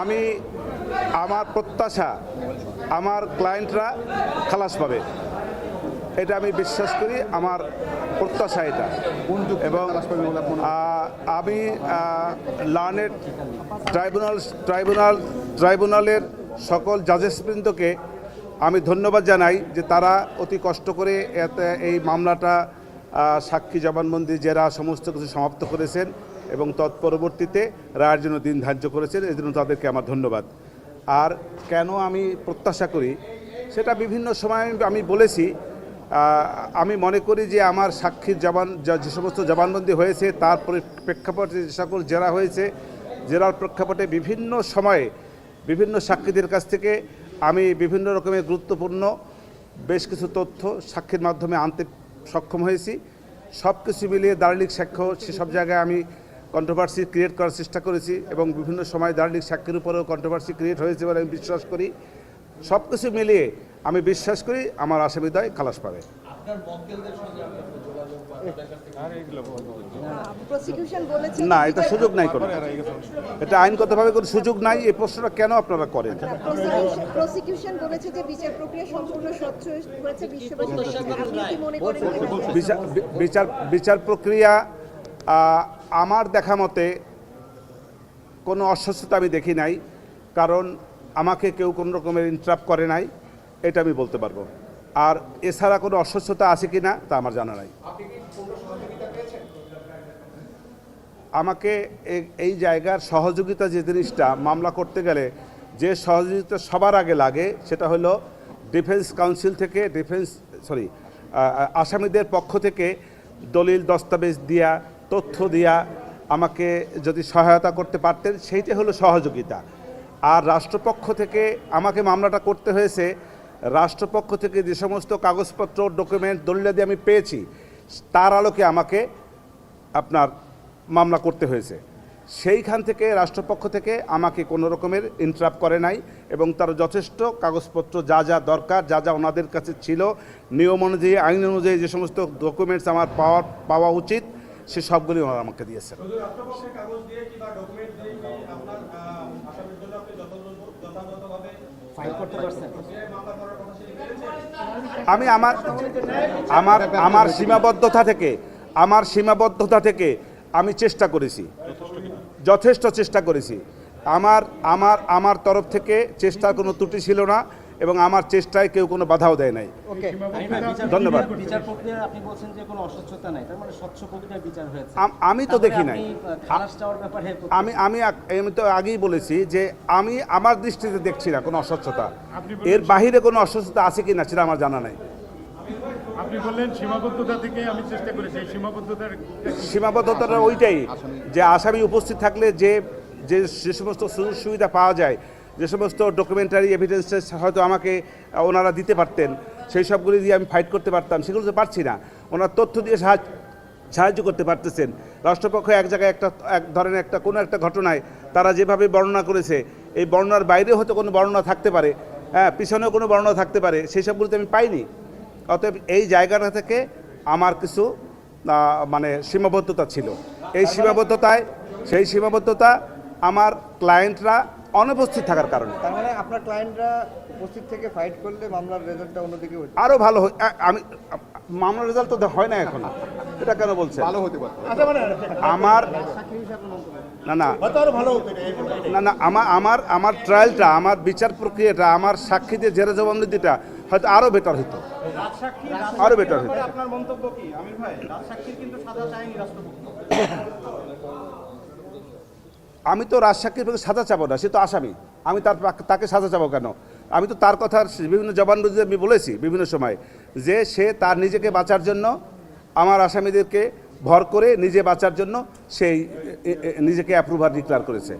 আমি আমার প্রত্যাশা আমার ক্লায়েন্টরা খালাস পাবে। এটা আমি বিশ্বাস করি আমার প্রত্যাশা এটা। এবং আমি লার্নেড ট্রাইব্যুনাল ট্রাইব্যুনাল ট্রাইব্যুনালের সকল জাজেসবৃন্দকে আমি ধন্যবাদ জানাই যে তারা অতি কষ্ট করে এতে এই মামলাটা সাক্ষী জবানবন্দি জেরা সমস্ত কিছু সমাপ্ত করেছেন। এবং তৎপরবর্তীতে রায়ের জন্য দিন ধার্য করেছেন এই জন্য তাদেরকে আমার ধন্যবাদ। আর কেন আমি প্রত্যাশা করি, সেটা বিভিন্ন সময় আমি বলেছি আমি মনে করি যে আমার সাক্ষীর জবান, যা- সমস্ত জবানবন্দি হয়েছে, তার পরি- প্রেক্ষাপটে যে সকল জেরা হয়েছে, জেরার প্রেক্ষাপটে বিভিন্ন সময়ে বিভিন্ন সাক্ষীদের কাছ থেকে আমি বিভিন্ন রকমের গুরুত্বপূর্ণ বেশ কিছু তথ্য সাক্ষীর মাধ্যমে আনতে সক্ষম হয়েছি। সব কিছু মিলিয়ে দার্লিক সাক্ষ্য, সেসব জায়গায় আমি কন্ট্রোভার্সি ক্রিয়েট করার চেষ্টা করেছি এবং বিভিন্ন সময় দার্লিক সাক্ষীর উপরেও কন্ট্রোভার্সি ক্রিয়েট হয়েছে বলে আমি বিশ্বাস করি। সব কিছু মিলিয়ে আমি বিশ্বাস করি আমার আসামিদয় খালাস পাবে। না এটা সুযোগ নাই কোনো। এটা আইনগতভাবে কোনো সুযোগ নাই এই প্রশ্নটা কেন আপনারা করেন? প্রসিকিউশন বিচার প্রক্রিয়া আমার দেখা মতে কোনো অস্বস্থতা আমি দেখি নাই কারণ আমাকে কেউ কোনো রকমের ইন্টারাপ্ট করে নাই এটা আমি বলতে পারব। আর এছাড়া কোনো অস্বস্থতা আছে কি না তা আমার জানা নাই। আমাকে এই জায়গার সহযোগিতা যে জিনিসটা মামলা করতে গেলে যে সহযোগিতা সবার আগে লাগে সেটা হলো ডিফেন্স কাউন্সিল থেকে ডিফেন্স সরি আসামিদের পক্ষ থেকে দলিল দস্তাবেজ দিয়া তথ্য দিয়া আমাকে যদি সহায়তা করতে পারতেন, সেইটা হলো সহযোগিতা। আর রাষ্ট্রপক্ষ থেকে আমাকে মামলাটা করতে হয়েছে, রাষ্ট্রপক্ষ থেকে যে সমস্ত কাগজপত্র ডকুমেন্ট দলিলাদি আমি পেয়েছি, তার আলোকে আমাকে আপনার মামলা করতে হয়েছে। সেইখান থেকে রাষ্ট্রপক্ষ থেকে আমাকে কোনো রকমের ইন্টারাপ্ট করে নাই এবং তার যথেষ্ট কাগজপত্র যা যা দরকার, যা যা ওনাদের কাছে ছিল, নিয়ম অনুযায়ী, আইন অনুযায়ী যে সমস্ত ডকুমেন্টস আমার পাওয়া পাওয়া উচিত সে সবগুলি ওনারা আমাকে দিয়েছেন। আমি আমার আমার আমার সীমাবদ্ধতা থেকে আমার সীমাবদ্ধতা থেকে আমি চেষ্টা করেছি। যথেষ্ট চেষ্টা করেছি। আমার আমার আমার তরফ থেকে চেষ্টার কোনো ত্রুটি ছিল না। এবং আমার চেষ্টায় কেউ কোনো বাধাও দেয় নাই। ধন্যবাদ। বিচার প্রক্রিয়ায় আপনি বলছেন যে কোনো অস্বচ্ছতা নাই তার মানে স্বচ্ছ প্রক্রিয়ায় বিচার হয়েছে। আম- তো দেখি নাই। আমি আমি আমি তো আগেই বলেছি যে আমি আমার দৃষ্টিতে দেখছি না কোনো অস্বচ্ছতা। এর বাহিরে কোনো অস্বচ্ছতা আছে কি না সেটা আমার জানা নাই। আপনি বললেন সীমাবদ্ধতা থেকে আমি চেষ্টা করেছি সীমাবদ্ধতার সীমাবদ্ধতাটা ওইটাই যে আসামি উপস্থিত থাকলে যে যে যে সমস্ত সুযোগ সুবিধা পাওয়া যায় যে সমস্ত ডকুমেন্টারি এভিডেন্সেস হয়তো আমাকে ওনারা দিতে পারতেন, সেই সবগুলি দিয়ে আমি ফাইট করতে পারতাম, সেগুলো তো পারছি না। ওনার তথ্য দিয়ে সাহায্য সাহায্য করতে পারতেছেন। রাষ্ট্রপক্ষ এক জায়গায় একটা, এক ধরনের একটা, কোনো একটা ঘটনায় তারা যেভাবে বর্ণনা করেছে, এই বর্ণনার বাইরে হয়তো কোনো বর্ণনা থাকতে পারে হ্যাঁ পিছনেও কোনো বর্ণনা থাকতে পারে, সেই সবগুলোতে আমি পাইনি। অতএব এই জায়গাটা থেকে আমার কিছু মানে সীমাবদ্ধতা ছিল। এই সীমাবদ্ধতায়, সেই সীমাবদ্ধতা আমার ক্লায়েন্টরা অনুপস্থিত থাকার কারণে। তার মানে আপনার ক্লায়েন্টরা উপস্থিত থেকে ফাইট করলে মামলার রেজাল্টটা অন্যদিকে হচ্ছে আরও ভালো হয়। আমি মামলার রেজাল্ট তো হয় না এখন। এটা কেন বলছেন? ভালো হতে পারে। আমার না না। না না আমার আমার আমার ট্রায়ালটা আমার বিচার প্রক্রিয়াটা আমার সাক্ষীদের জেরা জবানবন্দিটা হয়তো আরও বেটার হতো আরও বেটার হতো আপনার মন্তব্য কি? আমির ভাই কিন্তু সাজা চায়নি রাষ্ট্রপক্ষ। আমি তো রাজসাক্ষীর প্রতি সাজা চাবো না, সে তো আসামি। আমি তার তাকে সাজা চাবো কেন? আমি তো তার কথার বিভিন্ন জবানবন্দিতে আমি বলেছি বিভিন্ন সময় যে সে তার নিজেকে বাঁচার জন্য, আমার আসামিদেরকে ভর করে নিজে বাঁচার জন্য সেই নিজেকে অ্যাপ্রুভার ডিক্লার করেছে।